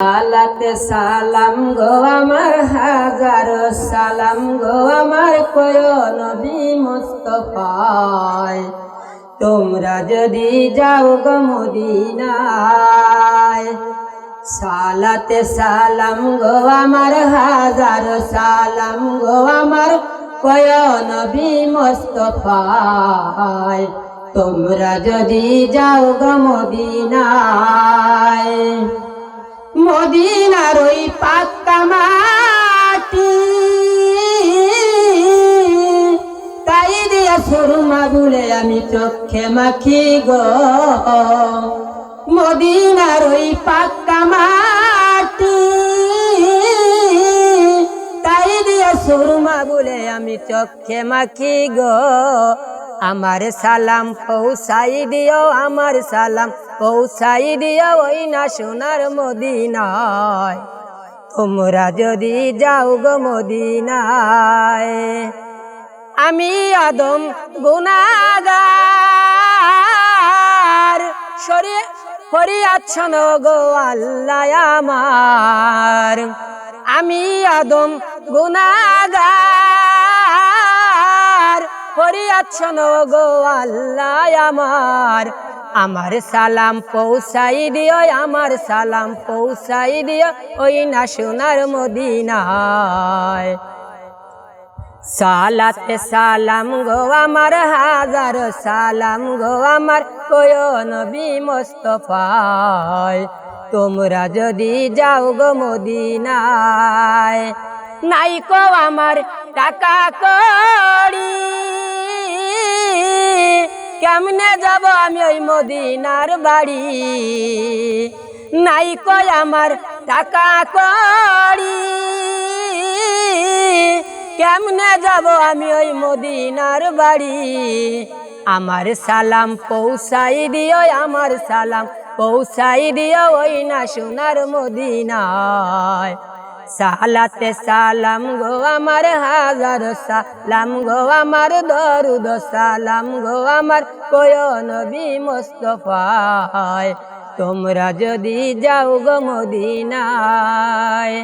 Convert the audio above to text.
আলাতে সালাম গো আমার হাজার সালাম গো আমার কয় নবী মুস্তফায়। তোমরা যদি যাও গো মদিনায়, সালাতে সালাম গো আমার হাজার সালাম গো আমার কয় নবী মুস্তফায়। তোমরা যদি যাও গো মদিনায় বলে আমি চোখে মাখি গো। মদিনার ওই পাক্কা মাটি, তাই দিয়া সুরমা বলে আমি চোখে মাখি গো। আমার সালাম পৌঁছাই দিও, আমার সালাম পৌঁছাই দিও, ওই না সোনার মদিনায়। তোমরা যদি যাও গো মদিনায় আমি আদম গুনাগার। সরিয়ে ফরিয়াচ্ছন গো আল্লাহ আমি আদম গুনাগার। ফরিয়াচ্ছন গো আল্লাহ আমার। আমার সালাম পৌঁছাই দিও, আমার সালাম পৌঁছাই দিও, ওই না সোনার মদিনায়। সালাতে সালাম গো আমার, হাজার সালাম গো আমার। কয় নবী মোস্তফায়, তোমরা যদি যাও গো মদিনায়। নাই কো আমার টাকা কড়ি, কেমনে যাব আমি ওই মদিনার বাড়ি? নাই কয় আমার টাকা কড়ি কেমনে যাব আমি ওই মদিনার বাড়ি? আমার সালাম পৌঁছাই দিও, আমার সালাম পৌঁছাই দিও ওই না সোনার মদিনায়। সালাতে সালাম গো আমার হাজার সালাম গো আমার দরুদ সালাম গো আমার কয় নবী মোস্তফায়। তোমরা যদি যাও গো মদিনায়।